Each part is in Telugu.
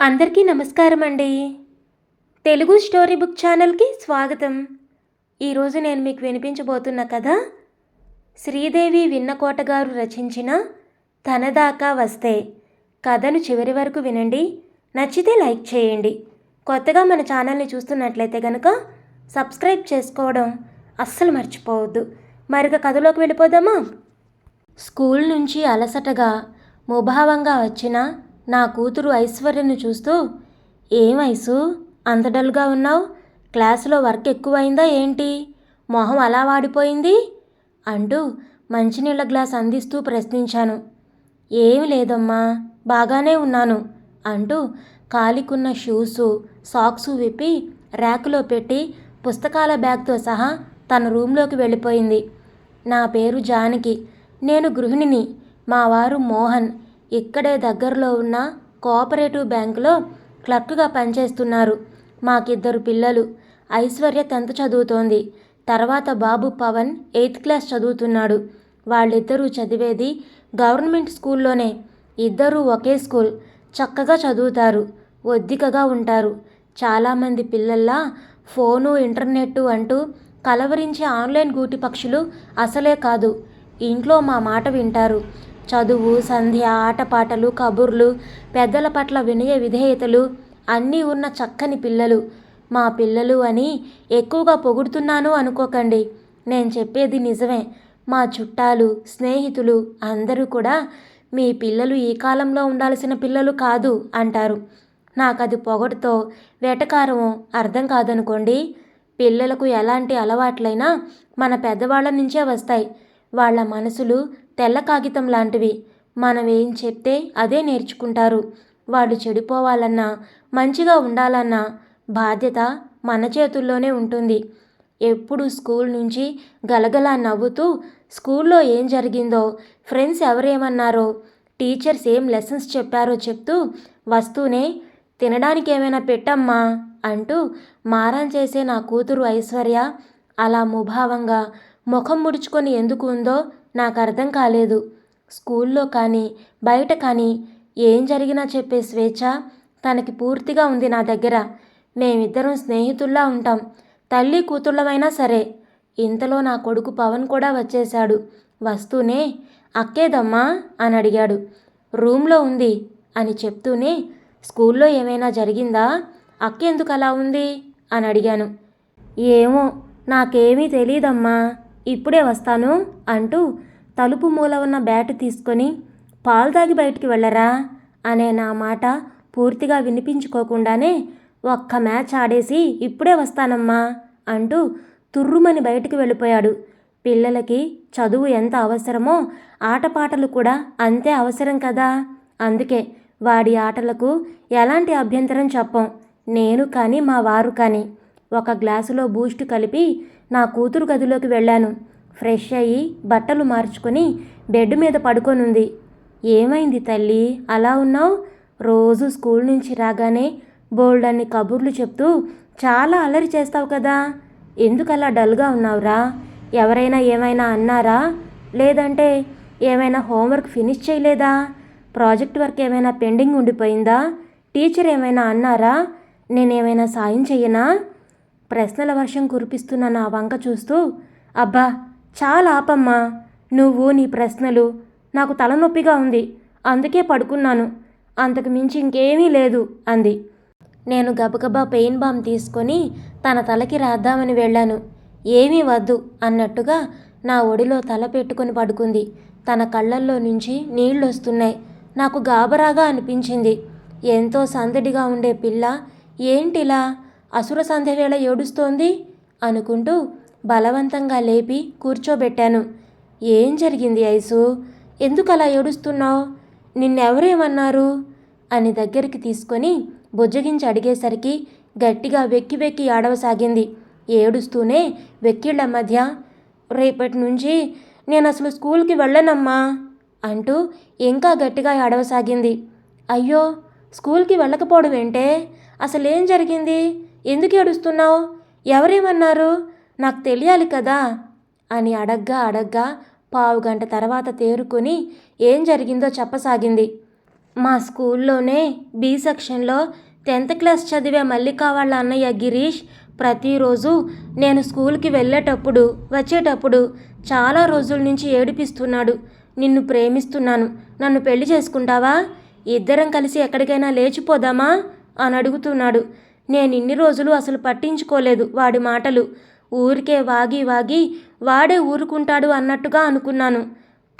అందరికీ నమస్కారం అండి తెలుగు స్టోరీ బుక్ ఛానల్కి స్వాగతం. ఈరోజు నేను మీకు వినిపించబోతున్న కథ శ్రీదేవి విన్నకోట గారు రచించిన తనదాకా వస్తే. కథను చివరి వరకు వినండి. నచ్చితే లైక్ చేయండి. కొత్తగా మన ఛానల్ని చూస్తున్నట్లయితే కనుక సబ్స్క్రైబ్ చేసుకోవడం అస్సలు మర్చిపోవద్దు. మరిక కథలోకి వెళ్ళిపోదామా? స్కూల్ నుంచి అలసటగా ముభావంగా వచ్చిన నా కూతురు ఐశ్వర్యను చూస్తూ ఏం ఐసు? అంత డల్గా ఉన్నావు? క్లాసులో వర్క్ ఎక్కువైందా ఏంటి? మొహం అలా వాడిపోయింది? అంటూ మంచినీళ్ళ గ్లాస్ అందిస్తూ ప్రశ్నించాను. ఏమి లేదమ్మా బాగానే ఉన్నాను అంటూ కాలికున్న షూసు సాక్సు విప్పి ర్యాకులో పెట్టి పుస్తకాల బ్యాగ్తో సహా తన రూంలోకి వెళ్ళిపోయింది. నా పేరు జానకి నేను గృహిణిని మా వారు మోహన్ ఇక్కడే దగ్గరలో ఉన్న కోఆపరేటివ్ బ్యాంకులో క్లర్క్గా పనిచేస్తున్నారు. మాకిద్దరు పిల్లలు. ఐశ్వర్య టెన్త్ చదువుతోంది. తర్వాత బాబు పవన్ ఎయిత్ క్లాస్ చదువుతున్నాడు. వాళ్ళిద్దరూ చదివేది గవర్నమెంట్ స్కూల్లోనే. ఇద్దరూ ఒకే స్కూల్. చక్కగా చదువుతారు. ఒద్దికగా ఉంటారు. చాలామంది పిల్లల్లా ఫోను ఇంటర్నెట్టు అంటూ కలవరించే ఆన్లైన్ గూటి పక్షులు అసలే కాదు. ఇంట్లో మా మాట వింటారు. చదువు సంధ్య ఆటపాటలు కబుర్లు పెద్దల పట్ల వినయ విధేయతలు అన్నీ ఉన్న చక్కని పిల్లలు. మా పిల్లలు అని ఎక్కువగా పొగుడుతున్నాను అనుకోకండి. నేను చెప్పేది నిజమే. మా చుట్టాలు స్నేహితులు అందరూ కూడా మీ పిల్లలు ఈ కాలంలో ఉండాల్సిన పిల్లలు కాదు అంటారు. నాకు అది పొగడుతో వేటకారమో అర్థం కాదనుకోండి. పిల్లలకు ఎలాంటి అలవాట్లైనా మన పెద్దవాళ్ళ నుంచే వస్తాయి. వాళ్ళ మనసులు తెల్ల కాగితం లాంటివి. మనం ఏం చెప్తే అదే నేర్చుకుంటారు. వాళ్ళు చెడిపోవాలన్నా మంచిగా ఉండాలన్నా బాధ్యత మన చేతుల్లోనే ఉంటుంది. ఎప్పుడు స్కూల్ నుంచి గలగలా నవ్వుతూ స్కూల్లో ఏం జరిగిందో ఫ్రెండ్స్ ఎవరేమన్నారో టీచర్స్ ఏం లెసన్స్ చెప్పారో చెప్తూ వస్తూనే తినడానికి ఏమైనా పెట్టమ్మా అంటూ మారం చేసే నా కూతురు ఐశ్వర్య అలా ముభావంగా ముఖం ముడుచుకొని ఎందుకు ఉందో నాకు అర్థం కాలేదు. స్కూల్లో కానీ బయట కానీ ఏం జరిగినా చెప్పే స్వేచ్ఛ తనకి పూర్తిగా ఉంది నా దగ్గర. మేమిద్దరం స్నేహితుల్లా ఉంటాం. తల్లి కూతుళ్ళమైనా సరే. ఇంతలో నా కొడుకు పవన్ కూడా వచ్చేశాడు. వస్తూనే అక్కేదమ్మా అని అడిగాడు. రూమ్లో ఉంది అని చెప్తూనే స్కూల్లో ఏమైనా జరిగిందా? అక్కెందుకు అలా ఉంది? అని అడిగాను. ఏమో నాకేమీ తెలీదమ్మా ఇప్పుడే వస్తాను అంటూ తలుపు మూల ఉన్న బ్యాట్ తీసుకొని పాలు తాగి బయటికి వెళ్ళరా అనే నా మాట పూర్తిగా వినిపించుకోకుండానే ఒక్క మ్యాచ్ ఆడేసి ఇప్పుడే వస్తానమ్మా అంటూ తుర్రుమని బయటికి వెళ్ళిపోయాడు. పిల్లలకి చదువు ఎంత అవసరమో ఆటపాటలు కూడా అంతే అవసరం కదా. అందుకే వాడి ఆటలకు ఎలాంటి అభ్యంతరం చెప్పం. నేను కానీ మా వారు కానీ ఒక గ్లాసులో బూస్ట్ కలిపి నా కూతురు గదిలోకి వెళ్ళాను. ఫ్రెష్ అయ్యి బట్టలు మార్చుకొని బెడ్ మీద పడుకొనుంది. ఏమైంది తల్లి? అలా ఉన్నావు? రోజు స్కూల్ నుంచి రాగానే బోల్డన్ని కబుర్లు చెప్తూ చాలా అల్లరి చేస్తావు కదా. ఎందుకలా డల్గా ఉన్నావురా? ఎవరైనా ఏమైనా అన్నారా? లేదంటే ఏమైనా హోంవర్క్ ఫినిష్ చేయలేదా? ప్రాజెక్ట్ వర్క్ ఏమైనా పెండింగ్ ఉండిపోయిందా? టీచర్ ఏమైనా అన్నారా? నేనేమైనా సాయం చెయ్యనా? ప్రశ్నల వర్షం కురిపిస్తున్న నా వంక చూస్తూ అబ్బా చాలా ఆపమ్మా. నువ్వు నీ ప్రశ్నలు నాకు తలనొప్పిగా ఉంది. అందుకే పడుకున్నాను. అంతకు మించి ఇంకేమీ లేదు అంది. నేను గబగబా పెయిన్ బామ్ తీసుకొని తన తలకి రాద్దామని వెళ్ళాను. ఏమీ వద్దు అన్నట్టుగా నా ఒడిలో తల పెట్టుకొని పడుకుంది. తన కళ్ళల్లో నుంచి నీళ్ళు వస్తున్నాయి నాకు గాబరాగా అనిపించింది. ఎంతో సందడిగా ఉండే పిల్ల ఏంటిలా? అసుర సంధ్యవేళ ఏడుస్తోంది అనుకుంటూ బలవంతంగా లేపి కూర్చోబెట్టాను. ఏం జరిగింది ఐసు? ఎందుకు అలా ఏడుస్తున్నావు? నిన్నెవరేమన్నారు? అని దగ్గరికి తీసుకొని బుజ్జగించి అడిగేసరికి గట్టిగా వెక్కి వెక్కి ఆడవసాగింది. ఏడుస్తూనే వెక్కిళ్ళ మధ్య రేపటి నుంచి నేను అసలు స్కూల్కి వెళ్ళనమ్మా అంటూ ఇంకా గట్టిగా ఆడవసాగింది. అయ్యో స్కూల్కి వెళ్ళకపోవడం ఏంటే అసలేం జరిగింది? ఎందుకు ఏడుస్తున్నావు? ఎవరేమన్నారు? నాకు తెలియాలి కదా? అని అడగ్గా అడగ్గా పావు గంట తర్వాత తేరుకొని ఏం జరిగిందో చెప్పసాగింది. మా స్కూల్లోనే బి సెక్షన్లో టెన్త్ క్లాస్ చదివే మల్లికా వాళ్ళ అన్నయ్య గిరీష్ ప్రతిరోజు నేను స్కూల్కి వెళ్ళేటప్పుడు వచ్చేటప్పుడు చాలా రోజుల నుంచి ఏడిపిస్తున్నాడు. నిన్ను ప్రేమిస్తున్నాను. నన్ను పెళ్ళి చేసుకుంటావా? ఇద్దరం కలిసి ఎక్కడికైనా లేచిపోదామా? అని అడుగుతున్నాడు. నేను ఇన్ని రోజులు అసలు పట్టించుకోలేదు వాడి మాటలు. ఊరికే వాగి వాగి వాడే ఊరుకుంటాడు అన్నట్టుగా అనుకున్నాను.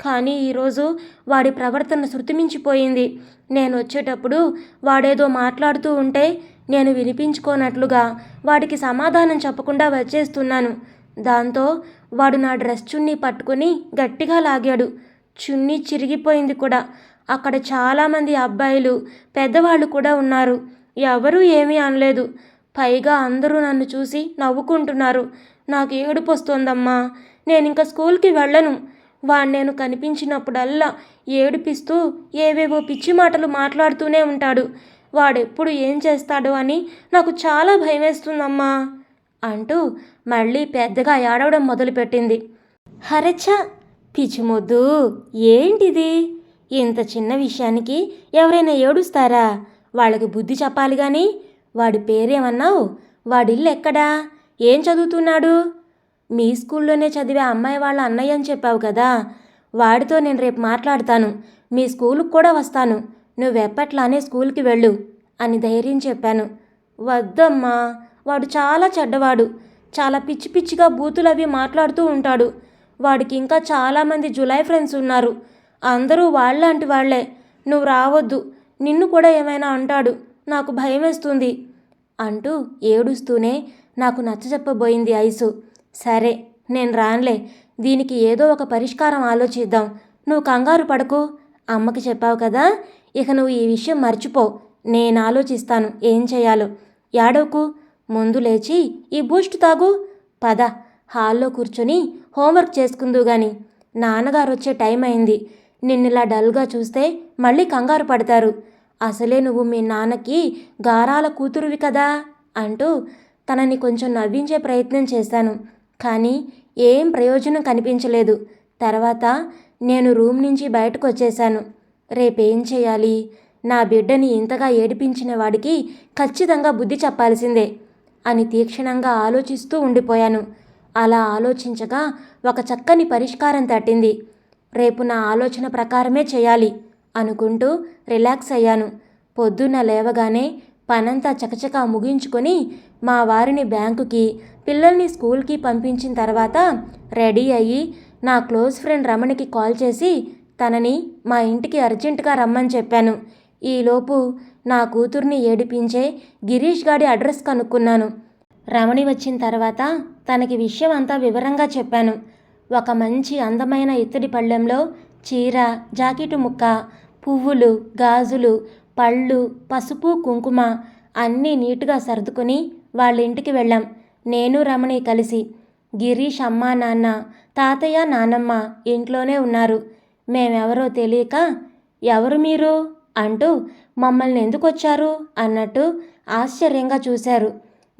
కానీ ఈరోజు వాడి ప్రవర్తన శృతిమించిపోయింది. నేను వచ్చేటప్పుడు వాడేదో మాట్లాడుతూ ఉంటే నేను వినిపించుకోనట్లుగా వాడికి సమాధానం చెప్పకుండా వచ్చేస్తున్నాను. దాంతో వాడు నా డ్రెస్ చున్నీ పట్టుకుని గట్టిగా లాగాడు. చున్నీ చిరిగిపోయింది కూడా. అక్కడ చాలామంది అబ్బాయిలు పెద్దవాళ్ళు కూడా ఉన్నారు. ఎవరూ ఏమీ అనలేదు. పైగా అందరూ నన్ను చూసి నవ్వుకుంటున్నారు. నాకు ఏడుపు వస్తోందమ్మా. నేను ఇంకా స్కూల్కి వెళ్ళను. వాడు నేను కనిపించినప్పుడల్లా ఏడిపిస్తూ ఏవేవో పిచ్చి మాటలు మాట్లాడుతూనే ఉంటాడు. వాడెప్పుడు ఏం చేస్తాడు అని నాకు చాలా భయమేస్తుందమ్మా అంటూ మళ్ళీ పెద్దగా ఏడవడం మొదలుపెట్టింది. హరచ్చ పిచ్చిమొద్దు ఏంటిది? ఇంత చిన్న విషయానికి ఎవరైనా ఏడుస్తారా? వాళ్ళకి బుద్ధి చెప్పాలి కానీ వాడి పేరేమన్నావు? వాడిల్లు ఎక్కడా ఏం చదువుతున్నాడు? మీ స్కూల్లోనే చదివే అమ్మాయి వాళ్ళ అన్నయ్య అని చెప్పావు కదా. వాడితో నేను రేపు మాట్లాడతాను. మీ స్కూలుకు కూడా వస్తాను. నువ్వెప్పట్లానే స్కూల్కి వెళ్ళు అని ధైర్యం చెప్పాను. వద్దమ్మా వాడు చాలా చెడ్డవాడు. చాలా పిచ్చి పిచ్చిగా బూతులు అవి మాట్లాడుతూ ఉంటాడు. వాడికి ఇంకా చాలామంది జులై ఫ్రెండ్స్ ఉన్నారు. అందరూ వాళ్ళంటి వాళ్ళే నువ్వు రావద్దు. నిన్ను కూడా ఏమైనా అంటాడు నాకు భయమేస్తుంది అంటూ ఏడుస్తూనే నాకు నచ్చజెప్పబోయింది ఐసు. సరే నేను రానులే దీనికి ఏదో ఒక పరిష్కారం ఆలోచిద్దాం. నువ్వు కంగారు పడకు. అమ్మకి చెప్పావు కదా ఇక నువ్వు ఈ విషయం మర్చిపో. నేను ఆలోచిస్తాను ఏం చేయాలో. యాడవకు ముందు లేచి ఈ బూస్ట్ తాగు. పద హాల్లో కూర్చొని హోంవర్క్ చేసుకుందు గాని నాన్నగారు వచ్చే టైం అయింది. నిన్నిలా డల్గా చూస్తే మళ్ళీ కంగారు పడతారు. అసలే నువ్వు మీ నాన్నకి గారాల కూతురువి కదా అంటూ తనని కొంచెం నవ్వించే ప్రయత్నం చేశాను. కానీ ఏం ప్రయోజనం కనిపించలేదు. తర్వాత నేను రూమ్ నుంచి బయటకు వచ్చేశాను రేపేం చేయాలి? నా బిడ్డని ఇంతగా ఏడిపించిన వాడికి ఖచ్చితంగా బుద్ధి చెప్పాల్సిందే అని తీక్షణంగా ఆలోచిస్తూ ఉండిపోయాను. అలా ఆలోచించగా ఒక చక్కని పరిష్కారం తట్టింది. రేపు నా ఆలోచన ప్రకారమే చేయాలి అనుకుంటూ రిలాక్స్ అయ్యాను. పొద్దున్న లేవగానే పనంతా చకచకా ముగించుకొని మా వారిని బ్యాంకుకి పిల్లల్ని స్కూల్కి పంపించిన తర్వాత రెడీ అయ్యి నా క్లోజ్ ఫ్రెండ్ రమణికి కాల్ చేసి తనని మా ఇంటికి అర్జెంటుగా రమ్మని చెప్పాను. ఈలోపు నా కూతుర్ని ఏడిపించే గిరీష్ గాడి అడ్రస్ కనుక్కున్నాను. రమణి వచ్చిన తర్వాత తనకి విషయం అంతా వివరంగా చెప్పాను. ఒక మంచి అందమైన ఇత్తడి పళ్ళెంలో చీర జాకెట్ ముక్క పువ్వులు గాజులు పళ్ళు పసుపు కుంకుమ అన్నీ నీటుగా సర్దుకొని వాళ్ళ ఇంటికి వెళ్ళాం. నేను రమణి కలిసి. గిరీష్ అమ్మ నాన్న తాతయ్య నానమ్మ ఇంట్లోనే ఉన్నారు. మేమెవరో తెలియక ఎవరు మీరు? అంటూ మమ్మల్ని ఎందుకు వచ్చారు? అన్నట్టు ఆశ్చర్యంగా చూశారు.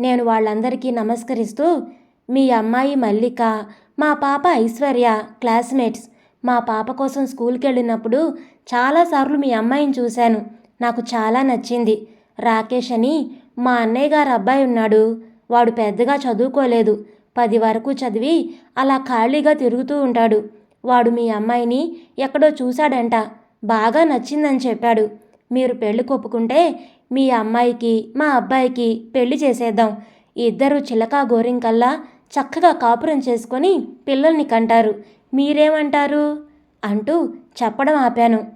నేను వాళ్ళందరికీ నమస్కరిస్తూ మీ అమ్మాయి మల్లిక మా పాప ఐశ్వర్య క్లాస్మేట్స్. మా పాప కోసం స్కూల్కి వెళ్ళినప్పుడు చాలాసార్లు మీ అమ్మాయిని చూశాను. నాకు చాలా నచ్చింది. రాకేష్ అని మా అన్నయ్య గారు అబ్బాయి ఉన్నాడు. వాడు పెద్దగా చదువుకోలేదు. పది వరకు చదివి అలా ఖాళీగా తిరుగుతూ ఉంటాడు. వాడు మీ అమ్మాయిని ఎక్కడో చూశాడంట. బాగా నచ్చిందని చెప్పాడు. మీరు పెళ్ళి కొప్పుకుంటే మీ అమ్మాయికి మా అబ్బాయికి పెళ్ళి చేసేద్దాం. ఇద్దరు చిలకా గోరింకల్లా చక్కగా కాపురం చేసుకొని పిల్లల్ని కంటారు. మీరేమంటారు? అంటూ చెప్పడం ఆపాను.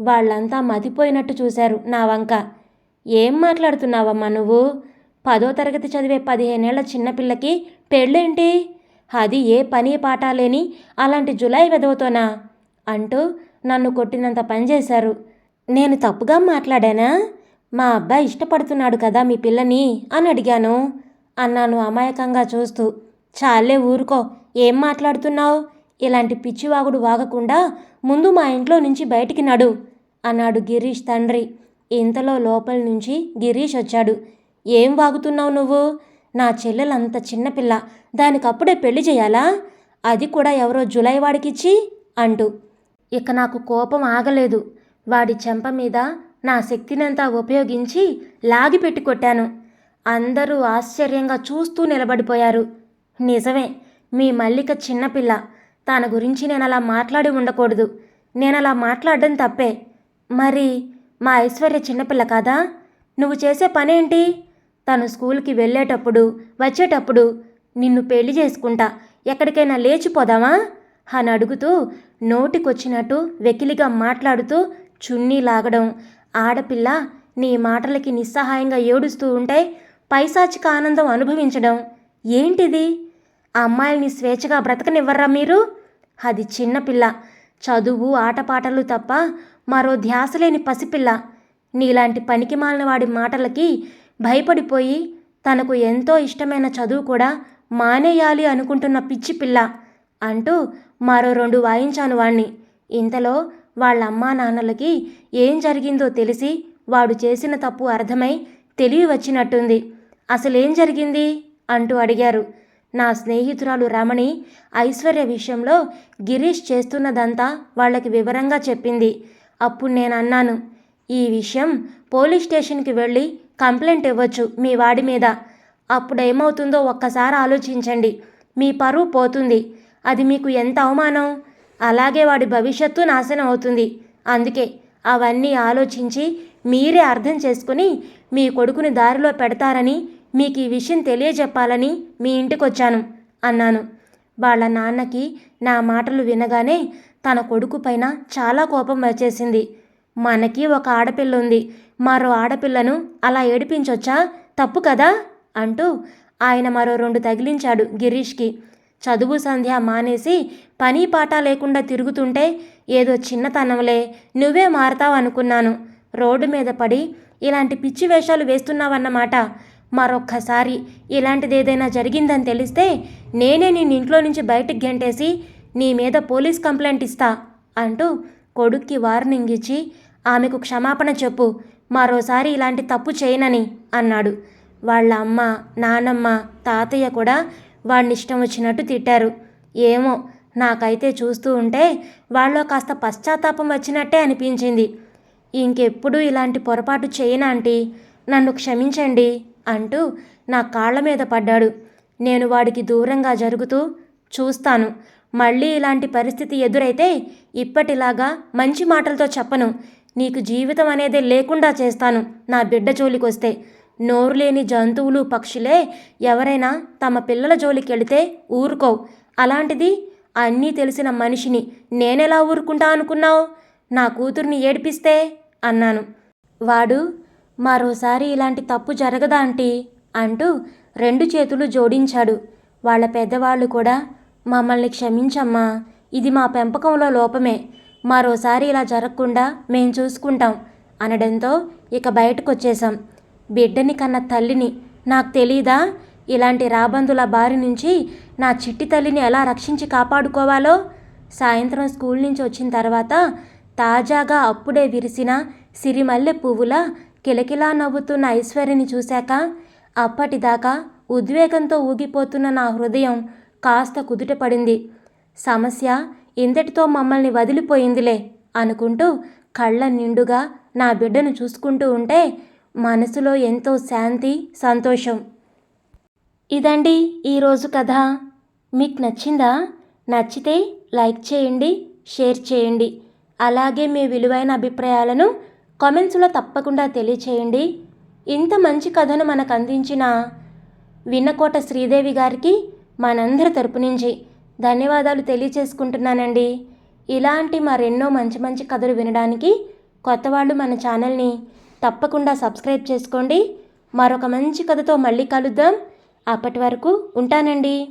వాళ్ళంతా మతిపోయినట్టు చూశారు నా వంక. ఏం మాట్లాడుతున్నావమ్మా నువ్వు? పదో తరగతి చదివే పదిహేనేళ్ళ చిన్నపిల్లకి పెళ్ళేంటి? అది ఏ పని పాట లేని అలాంటి జులై వెదవుతోనా అంటూ నన్ను కొట్టినంత పనిచేశారు నేను తప్పుగా మాట్లాడానా? మా అబ్బాయి ఇష్టపడుతున్నాడు కదా మీ పిల్లని అని అడిగాను. అన్నాను అమాయకంగా చూస్తూ. చాలే ఊరుకో ఏం మాట్లాడుతున్నావు? ఇలాంటి పిచ్చివాగుడు వాగకుండా ముందు మా ఇంట్లో నుంచి బయటికి నడు అన్నాడు గిరీష్ తండ్రి. ఇంతలో లోపల నుంచి గిరీష్ వచ్చాడు. ఏం వాగుతున్నావు నువ్వు? నా చెల్లెలు అంత చిన్నపిల్ల దానికప్పుడే పెళ్ళి చేయాలా? అది కూడా ఎవరో జులై వాడికిచ్చి? అంటూ. ఇక నాకు కోపం ఆగలేదు. వాడి చెంప మీద నా శక్తినంతా ఉపయోగించి లాగిపెట్టి కొట్టాను. అందరూ ఆశ్చర్యంగా చూస్తూ నిలబడిపోయారు. నిజమే మీ మల్లిక చిన్నపిల్ల తన గురించి నేను అలా మాట్లాడి ఉండకూడదు. నేను అలా మాట్లాడడం తప్పే. మరి మా ఐశ్వర్య చిన్నపిల్ల కాదా? నువ్వు చేసే పనేంటి? తను స్కూల్కి వెళ్ళేటప్పుడు వచ్చేటప్పుడు నిన్ను పెళ్ళి చేసుకుంటా. ఎక్కడికైనా లేచిపోదామా? అని అడుగుతూ నోటికొచ్చినట్టు వెకిలిగా మాట్లాడుతూ చున్నీ లాగడం. ఆడపిల్ల నీ మాటలకి నిస్సహాయంగా ఏడుస్తూ ఉంటే పైశాచిక ఆనందం అనుభవించడం. ఏంటిది? అమ్మాయిల్ని స్వేచ్ఛగా బ్రతకనివ్వర్రా మీరు? అది చిన్నపిల్ల చదువు ఆటపాటలు తప్ప మరో ధ్యాస లేని పసిపిల్ల. నీలాంటి పనికి మాలిన వాడి మాటలకి భయపడిపోయి తనకు ఎంతో ఇష్టమైన చదువు కూడా మానేయాలి అనుకుంటున్న పిచ్చి పిల్ల అంటూ మరో రెండు వాయించాను వాణ్ణి. ఇంతలో వాళ్ళ అమ్మా నాన్నలకి ఏం జరిగిందో తెలిసి వాడు చేసిన తప్పు అర్థమై తెలివి వచ్చినట్టుంది. అసలేం జరిగింది? అంటూ అడిగారు. నా స్నేహితురాలు రమణి ఐశ్వర్య విషయంలో గిరీష్ చేస్తున్నదంతా వాళ్ళకి వివరంగా చెప్పింది. అప్పుడు నేను అన్నాను ఈ విషయం పోలీస్ స్టేషన్కి వెళ్ళి కంప్లైంట్ ఇవ్వచ్చు మీ వాడి మీద. అప్పుడు ఏమవుతుందో ఒక్కసారి ఆలోచించండి. మీ పరువు పోతుంది. అది మీకు ఎంత అవమానం? అలాగే వాడి భవిష్యత్తు నాశనం అవుతుంది. అందుకే అవన్నీ ఆలోచించి మీరే అర్థం చేసుకుని మీ కొడుకుని దారిలో పెడతారని మీకు ఈ విషయం తెలియజెప్పాలని మీ ఇంటికి వచ్చాను అన్నాను. వాళ్ళ నాన్నకి నా మాటలు వినగానే తన కొడుకు పైన చాలా కోపం వచ్చేసింది. మనకి ఒక ఆడపిల్ల ఉంది మరో ఆడపిల్లను అలా ఏడిపించొచ్చా? తప్పు కదా? అంటూ ఆయన మరో రెండు తగిలించాడు గిరీష్కి. చదువు సంధ్య మానేసి పని పాట లేకుండా తిరుగుతుంటే ఏదో చిన్నతనంలే నువ్వే మారతావు అనుకున్నాను రోడ్డు మీద పడి ఇలాంటి పిచ్చి వేషాలు వేస్తున్నావన్నమాట. మరొక్కసారి ఇలాంటిది ఏదైనా జరిగిందని తెలిస్తే నేనే నేను ఇంట్లో నుంచి బయటకు గెంటేసి నీ మీద పోలీస్ కంప్లైంట్ ఇస్తా అంటూ కొడుక్కి వార్నింగ్ ఇచ్చి ఆమెకు క్షమాపణ చెప్పు మరోసారి ఇలాంటి తప్పు చేయనని అన్నాడు. వాళ్ళ అమ్మ నానమ్మ తాతయ్య కూడా వాడిని ఇష్టం వచ్చినట్టు తిట్టారు. ఏమో నాకైతే చూస్తూ ఉంటే వాళ్ళలో కాస్త పశ్చాత్తాపం వచ్చినట్టే అనిపించింది. ఇంకెప్పుడు ఇలాంటి పొరపాటు చేయనాంటీ నన్ను క్షమించండి. అంటూ నా కాళ్ళ మీద పడ్డాడు. నేను వాడికి దూరంగా జరుగుతూ చూస్తాను. మళ్ళీ ఇలాంటి పరిస్థితి ఎదురైతే ఇప్పటిలాగా మంచి మాటలతో చెప్పను. నీకు జీవితం అనేది లేకుండా చేస్తాను నా బిడ్డ జోలికొస్తే. నోరు లేని జంతువులు పక్షులే ఎవరైనా తమ పిల్లల జోలికి వెళితే ఊరుకోవు. అలాంటిది అన్నీ తెలిసిన మనిషిని నేనెలా ఊరుకుంటా అనుకున్నావు? నా కూతుర్ని ఏడిపిస్తే? అన్నాను. వాడు మరోసారి ఇలాంటి తప్పు జరగదా ఆంటీ? అంటూ రెండు చేతులు జోడించాడు. వాళ్ళ పెద్దవాళ్ళు కూడా మమ్మల్ని క్షమించమ్మా. ఇది మా పెంపకంలో లోపమే. మరోసారి ఇలా జరగకుండా మేం చూసుకుంటాం అనడంతో ఇక బయటకొచ్చేశాం. బిడ్డని కన్న తల్లిని నాకు తెలీదా? ఇలాంటి రాబందుల బారి నుంచి నా చిట్టి తల్లిని ఎలా రక్షించి కాపాడుకోవాలో? సాయంత్రం స్కూల్ నుంచి వచ్చిన తర్వాత తాజాగా అప్పుడే విరిసిన సిరిమల్లె పువ్వుల కిలకిలా నవ్వుతున్న ఐశ్వర్యని చూశాక అప్పటిదాకా ఉద్వేగంతో ఊగిపోతున్న నా హృదయం కాస్త కుదుటపడింది. సమస్య ఇంతటితో మమ్మల్ని వదిలిపోయిందిలే అనుకుంటూ కళ్ళ నిండుగా నా బిడ్డను చూసుకుంటూ ఉంటే మనసులో ఎంతో శాంతి సంతోషం. ఇదండి ఈరోజు కథ. మీకు నచ్చిందా? నచ్చితే లైక్ చేయండి షేర్ చేయండి. అలాగే మీ విలువైన అభిప్రాయాలను కామెంట్స్లో తప్పకుండా తెలియచేయండి. ఇంత మంచి కథను మనకు అందించిన విన్నకోట శ్రీదేవి గారికి మనందరి తరపు నుంచి ధన్యవాదాలు తెలియచేసుకుంటున్నానండి. ఇలాంటి మరెన్నో మంచి మంచి కథలు వినడానికి కొత్త వాళ్ళు మన ఛానల్ని తప్పకుండా సబ్స్క్రైబ్ చేసుకోండి. మరొక మంచి కథతో మళ్ళీ కలుద్దాం. అప్పటి వరకు ఉంటానండి.